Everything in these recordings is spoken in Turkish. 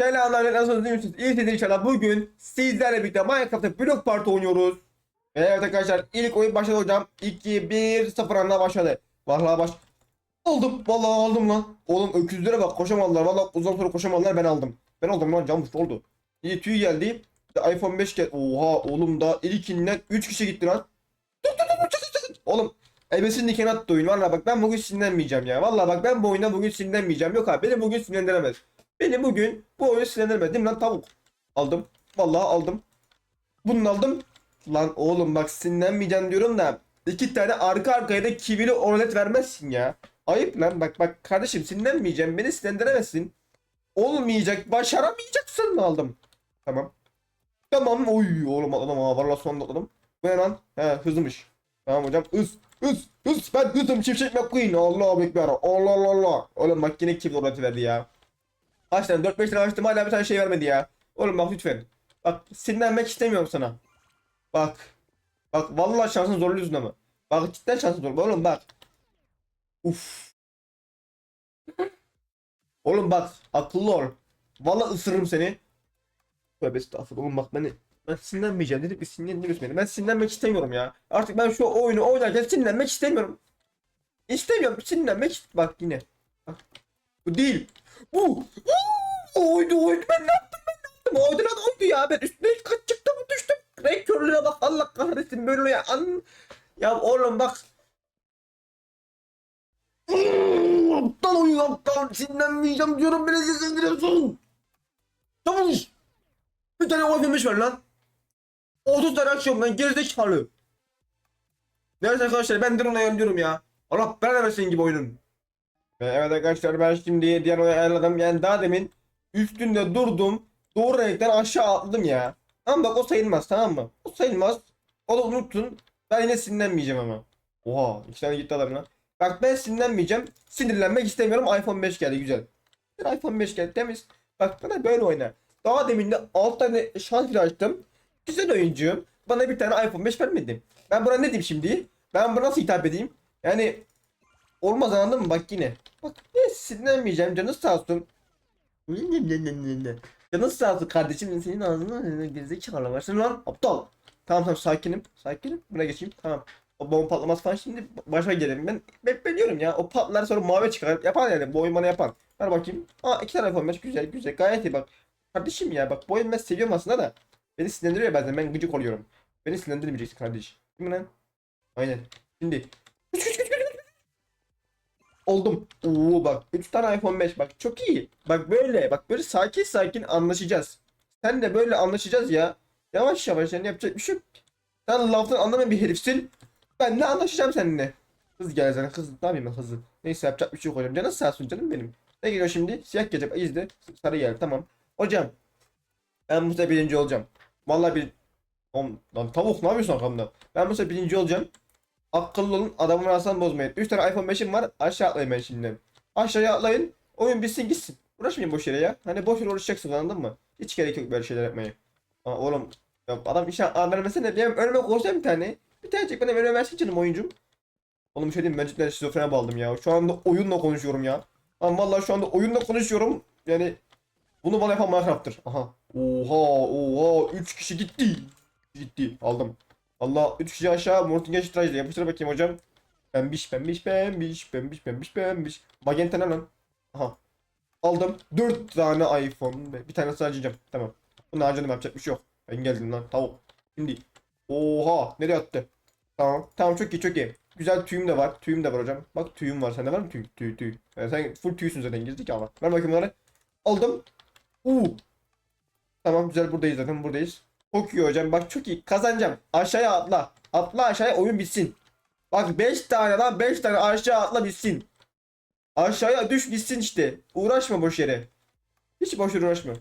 Selamünaleyküm. Nasılsınız? iyi misiniz? İyisiniz inşallah. Bugün sizlerle birlikte Minecraft'ta Block Party oynuyoruz. Ve Evet arkadaşlar ilk oyun başladı hocam. 2 1 0 anda başladı. Vallahi baş Aldım. Vallahi aldım lan. Oğlum öküzlere bak koşamadılar. Vallahi uzun süre koşamadılar ben aldım. Ben aldım lan camış oldu. İyi tüy geldi. De iPhone 5 geldi. Oha oğlum da ilkinden 3 kişi gitti lan. Oğlum Ebesin diken attı oyun. Valla bak ben bugün sinirlenmeyeceğim ya. Valla bak ben bu oyuna bugün sinirlenmeyeceğim. Yok abi beni bugün sinirlendiremez. Beni bugün bu. Değil mi lan tavuk? Aldım. Vallahi aldım. Bunu aldım. Lan oğlum bak sinirlenmeyeceğim diyorum da. iki tane arka arkaya da kivili orlet vermezsin ya. Ayıp lan bak bak kardeşim sinirlenmeyeceğim. Beni sinirlendiremezsin. Olmayacak. Başaramayacaksın mı aldım? Tamam. Tamam. Oy oğlum atladım ha. Valla sonunda atladım. Bu ne lan? He hızlımış. Tamam hocam. Hız. Hız. Hız. Ben hızım. Şimşek McQueen. Allah bekler. Allah Allah Allah. Oğlum bak yine kim orası verdi ya. Tane? 4-5 tane açtım hala bir tane şey vermedi ya. Oğlum bak lütfen. Bak sinirlenmek istemiyorum sana. Bak. Bak vallahi şansın zorluyorsun ama. Bak cidden şansın zor. Oğlum bak. Uf. Oğlum bak akıllı ol. Vallahi ısırırım seni. Tövbe estağfurullah oğlum bak beni. Ben sinirlenmeyeceğim dedik bir sinirlendiriyorsun beni. Ben sinirlenmek istemiyorum ya. Artık ben şu oyunu oynarken sinirlenmek istemiyorum. İstemiyorum sinirlenmek Bak yine. Bak. Bu değil. Bu. Oydu oydu ben ne yaptım ben ne yaptım. Oydu lan oydu ya ben üstüne kaç çıktım düştüm. Renk körlüğüne bak Allah kahretsin böyle ya. An... Ya oğlum bak. Aptal oyun aptal sinirlenmeyeceğim diyorum beni sinirlendiriyorsun. Tamam. Bir tane oynamış var lan. 30 tane açıyorum ben gerizekalı. Neyse arkadaşlar ben drone ayarlıyorum ya. Allah belanı versin gibi oyunun. Ve evet arkadaşlar ben şimdi diğer oyunu ayarladım. Yani daha demin üstünde durdum. Doğru renkten aşağı atladım ya. Ama bak o sayılmaz tamam mı? O sayılmaz. O da unutun. Ben yine sinirlenmeyeceğim ama. Oha iki tane gitti adam. Bak ben sinirlenmeyeceğim. Sinirlenmek istemiyorum. iPhone 5 geldi güzel. İPhone 5 geldi temiz. Bak bana böyle oyna. Daha demin de 6 tane şans açtım. Güzel oyuncuyum. Bana bir tane iPhone 5 vermedi. Ben buna ne diyeyim şimdi? Ben buna nasıl hitap edeyim? Yani olmaz anladın mı? Bak yine. Bak ne sinirlenmeyeceğim. Canı sağ olsun. Canı sağ olsun kardeşim. Senin ağzına gerizekalı varsın lan. Aptal. Tamam tamam sakinim. Sakinim. Buna geçeyim. Tamam. O bomba patlamaz falan şimdi başa gelelim. Ben bekliyorum ya. O patlar sonra mavi çıkar. Yapar yani. Bu oyun bana yapar. Ver bakayım. Aa iki tane 5 güzel güzel. Gayet iyi bak. Kardeşim ya bak bu oyunu ben seviyorum aslında da. Beni sinirlendiriyor bazen ben gıcık oluyorum. Beni sinirlendirmeyeceksin kardeş. Değil mi lan? Aynen. Şimdi. Oldum. Oo bak 3 tane iPhone 5 bak çok iyi. Bak böyle bak böyle sakin sakin anlaşacağız. Sen de böyle anlaşacağız ya. Yavaş yavaş yani yapacak bir şey yok. Sen laftan anlamayan bir herifsin. Ben de anlaşacağım seninle. Kız gel sana kız ne yapayım ben kızı. Neyse yapacak bir şey yok hocam. Canın sağ olsun canım benim. Ne geliyor şimdi? Siyah gelecek. İzle. Sarı geldi tamam. Hocam. Ben bu sefer birinci olacağım. Vallahi bir... Oğlum, lan tavuk ne yapıyorsun arkamda? Ben bu sefer birinci olacağım. Akıllı olun adamın arasından bozmayın. 3 tane iPhone 5'im var. Aşağı atlayın ben şimdi. Aşağıya atlayın. Oyun bitsin gitsin. Uğraşmayın boş yere ya. Hani boş yere uğraşacaksın anladın mı? Hiç gerek yok böyle şeyler yapmaya. Aa, oğlum ya adam işe vermesene. Benim önüme koyacağım bir tane. Bir tanecik bana önüme versin canım oyuncum. Oğlum bir şey diyeyim ben cidden şizofrene bağladım ya. Şu anda oyunla konuşuyorum ya. Ama vallahi şu anda oyunla konuşuyorum. Yani bunu bana yapan Minecraft'tır. Aha. Oha oha 3 kişi gitti. Gitti aldım. Allah 3 kişi aşağı Mortingen Stride'le yapıştır bakayım hocam. Pembiş pembiş pembiş pembiş pembiş pembiş. Magenta ne lan? Aha. Aldım. 4 tane iPhone. Bir tane harcayacağım. Tamam. Bunu harcadım yapacak bir şey yok. Ben geldim lan tavuk. Şimdi. Oha nereye attı? Tamam. Tamam çok iyi çok iyi. Güzel tüyüm de var. Tüyüm de var hocam. Bak tüyüm var. Sende var mı tüy? Tüy tüy. Yani sen full tüysün zaten girdik ama. Ver bakayım bunları. Aldım. Uuu. Tamam güzel buradayız zaten buradayız. Çok iyi hocam bak çok iyi. Kazanacağım. Aşağıya atla. Atla aşağıya oyun bitsin. Bak 5 tane lan 5 tane aşağı atla bitsin. Aşağıya düş bitsin işte. Uğraşma boş yere. Hiç boş yere uğraşma.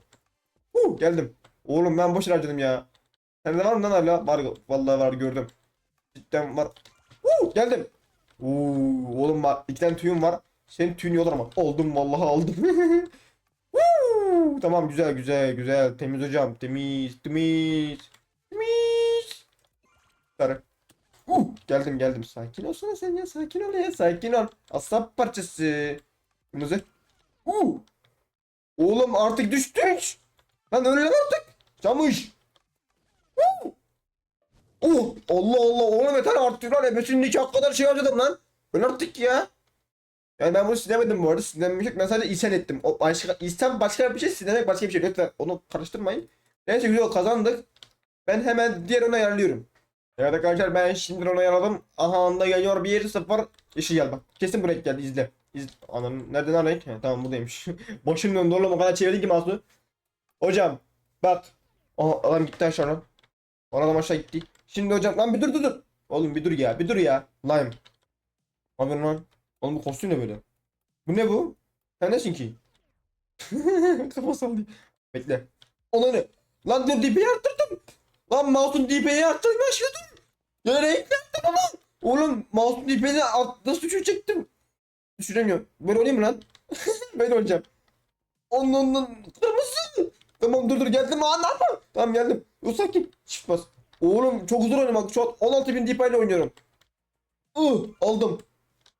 Uh, geldim. Oğlum ben boş yere harcadım ya. Sende var mı lan hala? Var vallahi var gördüm. Cidden var. Uh, geldim. Uuu oğlum bak iki tane tüyüm var. Senin tüyün yollar ama. Oldum vallahi aldım. Tamam güzel güzel güzel. Temiz hocam. Temiz temiz. Temiz. Sarı. Uh, geldim geldim. Sakin olsana sen ya. Sakin ol ya. Sakin ol. Aslan parçası. Kırmızı. Uh. Oğlum artık düştük. Lan öyle artık. Camış. Woo! Oh Allah Allah oğlum yeter artık lan. Ebesinin nikah kadar şey harcadım lan. Öyle artık ya. Yani ben bunu silemedim bu arada. Silememişim. Ben sadece isen ettim. O başka, isen başka bir şey, silemek başka bir şey. Lütfen onu karıştırmayın. Neyse güzel kazandık. Ben hemen diğer onu ayarlıyorum. Evet arkadaşlar ben şimdi onu ayarladım. Aha anda geliyor 1-0. Yeşil gel bak. Kesin bu renk geldi izle. İzle. Ananın nereden lan renk? He, tamam buradaymış. Başım döndü oğlum o kadar çevirdin ki mouse'u. Hocam bak. Aha adam gitti aşağı lan. O adam aşağı gitti. Şimdi hocam lan bir dur dur dur. Oğlum bir dur ya bir dur ya. Lime. Abi lan. Oğlum bu kostüm ne böyle? Bu ne bu? Sen nesin ki? Kafa sallıyor. Bekle. Ona ne? Lan dur DP'yi arttırdım. Lan mouse'un DP'yi arttırdım dur. Ya renk yaptım ama. Oğlum mouse'un DP'yi art nasıl düşürecektim? Düşüremiyorum. Böyle oynayayım mı lan? Böyle oynayacağım. Onun onun kırmızı. Tamam dur dur geldim anlatma. Tamam geldim. Dur sakin. Çift bas. Oğlum çok huzur oynamak. Şu an 16.000 DP ile oynuyorum. Uh, aldım.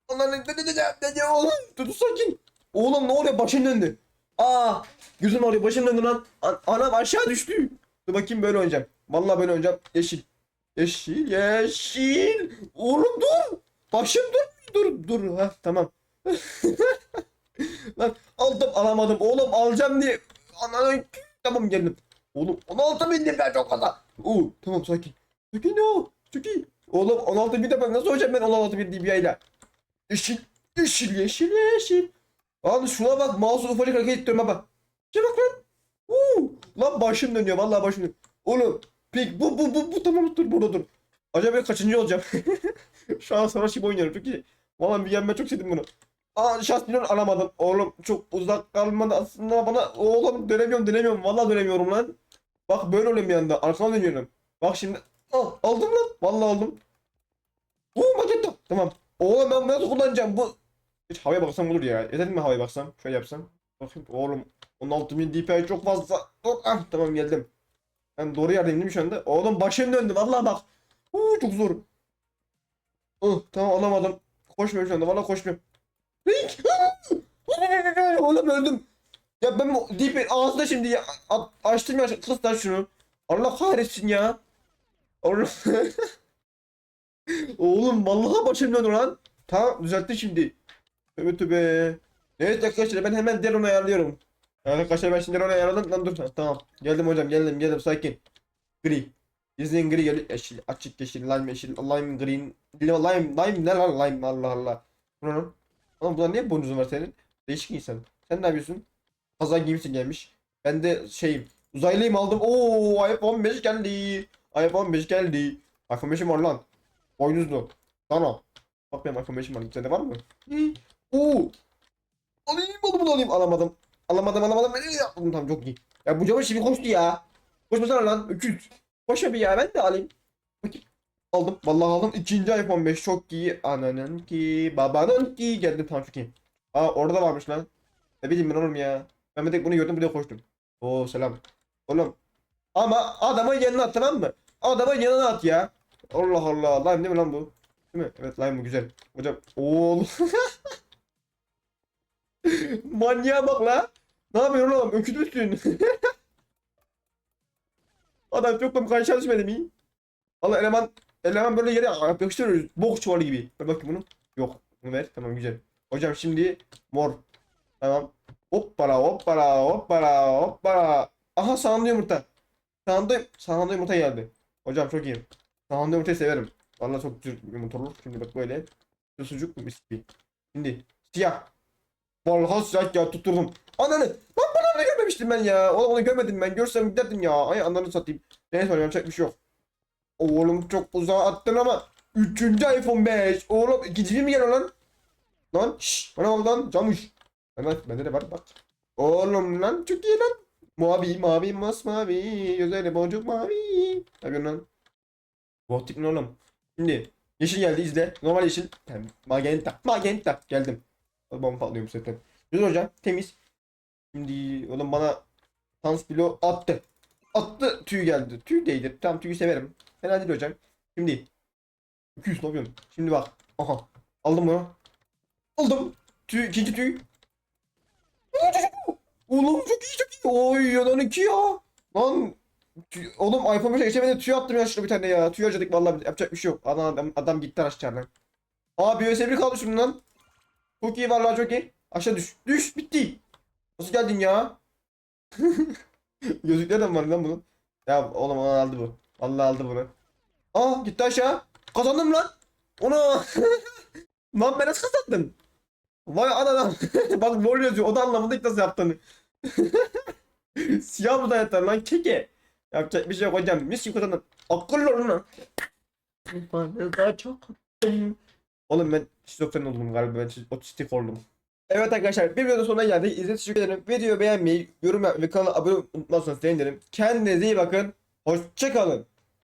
Onlar ne ne ne ne ne oğlum dur sakin. Oğlum ne oluyor başım döndü. Aa gözüm ağrıyor başım döndü lan. An- anam aşağı düştü. Dur bakayım böyle oynayacağım. Vallahi böyle oynayacağım. Yeşil. Yeşil yeşil. Oğlum dur. Başım dur. Dur dur. Ha tamam. lan aldım alamadım. Oğlum alacağım diye. Ananı tamam geldim. Oğlum 16 bin lira çok fazla. Oo tamam sakin. Sakin ya. Çok iyi. Oğlum 16 bin de ben nasıl hocam ben 16 bin DBI ile. Yeşil, yeşil, yeşil, yeşil. Abi şuna bak, mouse'u ufacık hareket ettiriyorum bak. Şuna bak lan. Uuu. Lan başım dönüyor, vallahi başım dönüyor. Oğlum, pek bu, bu, bu, bu, tamam dur, burada dur. Acaba kaçıncı olacağım? Şu an savaş gibi oynuyorum, iyi. Vallahi bir yenme çok sevdim bunu. Aa, şans milyon alamadım. Oğlum çok uzak kalmadı aslında bana. Oğlum dönemiyorum, dönemiyorum. Vallahi dönemiyorum lan. Bak böyle oluyorum bir anda. Arkama dönüyorum. Bak şimdi. Al, aldım lan. Vallahi aldım. Uuu magenta. Tamam. Oğlum ben nasıl kullanacağım bu? Hiç havaya baksam olur ya. Yeter mi havaya baksam? Şöyle yapsam. Bakayım oğlum 16.000 DPI çok fazla. Dur ah tamam geldim. Ben doğru yerdeyim değil mi şu anda? Oğlum başım döndü vallahi bak. Uuu çok zor. Uh, tamam alamadım. Koşmuyorum şu anda vallahi koşmuyorum. Link. Oğlum öldüm. Ya ben bu DPI ağzında şimdi ya, açtım ya kız lan şunu. Allah kahretsin ya. Allah. Oğlum vallahi başım döndü lan. Tamam düzeltti şimdi. Tövbe tövbe. Evet arkadaşlar ben hemen Deron'u ayarlıyorum. Evet arkadaşlar ben şimdi Deron'u ayarladım. Lan dur tamam. Geldim hocam geldim geldim sakin. Gri. İzleyin gri gel yeşil açık yeşil lime yeşil lime green lime lime ne lan lime Allah Allah. Bu ne lan? Oğlum burada niye bonuzun var senin? Değişik insan. Sen ne yapıyorsun? Kazan gibisin gelmiş. Ben de şeyim uzaylıyım aldım. Oo iPhone 15 geldi. iPhone 15 geldi. iPhone 5'im var lan. Boynuzlu. Sana. Bak benim iPhone 5'im var. Sende var mı? Hı. Oo. Alayım bunu bunu alayım. Alamadım. Alamadım alamadım. Ben ne yaptım tamam çok iyi. Ya bu camı şimdi koştu ya. Koşmasana lan. Öküz. Koş bir ya ben de alayım. Bakayım. Aldım. Vallahi aldım. İkinci iPhone 5 çok iyi. Ananın ki. Babanın ki. Geldi tamam çok iyi. Aa orada varmış lan. Ne bileyim ben oğlum ya. Ben bir tek bunu gördüm buraya koştum. Oo selam. Oğlum. Ama adamın yanına at tamam mı? Adamın yanına at ya. Allah Allah. Lime değil mi lan bu? Değil mi? Evet lime bu güzel. Hocam. Oğlum. Manyağa bak la. Ne yapıyorsun oğlum? Öküz müsün? Adam çok komik karşı çalışmadı mı? Valla eleman eleman böyle yere yapıştırıyoruz. Bok çuvalı gibi. Ver bakayım bunu. Yok. Bunu ver. Tamam güzel. Hocam şimdi mor. Tamam. Hoppala hoppala hoppala hoppala. Aha sağında yumurta. Sağında, sağında yumurta geldi. Hocam çok iyi. Sağında yumurtayı severim. Vallahi çok güzel yumurta olur. Şimdi bak böyle. Şu sucuk mis gibi. Şimdi siyah. Vallahi siyah ya tutturdum. Ananı. Lan bana ne görmemiştim ben ya. Oğlum onu görmedim ben. Görsem giderdim ya. Ay ananı satayım. Neyse yapacak bir şey yok. Oğlum çok uzağa attın ama. Üçüncü iPhone 5. Oğlum ikinci mi geliyor lan? Lan şşş. Bana bak lan. Camış. Hemen bende de var bak. Oğlum lan çok iyi lan. Mavi mavi masmavi. Gözleri boncuk mavi. Yapıyorsun lan? Gotik ne oğlum? Şimdi yeşil geldi izle. Normal yeşil. Magenta. Magenta. Geldim. Bomba patlıyor bu sefer. Güzel hocam. Temiz. Şimdi oğlum bana Sans Bilo attı. Attı. Tüy geldi. Tüy değdi. Tamam tüyü severim. Fena değil hocam. Şimdi. 200 ne yapıyorsun? Şimdi bak. Aha. Aldım bunu. Aldım. Tüy. ikinci tüy. Oğlum çok iyi çok iyi. Oy yanan iki ya. Lan tüy- oğlum iPhone 5'e geçemedi tüy attım ya şuna bir tane ya. Tüy harcadık vallahi yapacak bir şey yok. Adam adam, adam gitti aşağıdan. Aa bir USB kaldı şimdi lan. Çok iyi vallahi çok iyi. Aşağı düş. Düş bitti. Nasıl geldin ya? Gözlükler de mi var lan bunun? Ya oğlum onu aldı bu. Vallahi aldı bunu. Aa gitti aşağı. Kazandım lan. Ona. lan ben nasıl kazandım? Vay anam. Bak rol yazıyor. O da anlamadı ilk nasıl yaptığını. Siyah mı da yeter lan keke. Yapacak bir şey yok hocam. Mis gibi kazandım. Akıllı olun lan. Ben daha çok Oğlum ben şizofren oldum galiba. Ben otistik oldum. Evet arkadaşlar bir videonun sonuna geldik. İzlediğiniz için teşekkür ederim. Videoyu beğenmeyi, yorum yapmayı ve kanala abone olmayı unutmazsanız sevinirim. Kendinize iyi bakın. Hoşçakalın.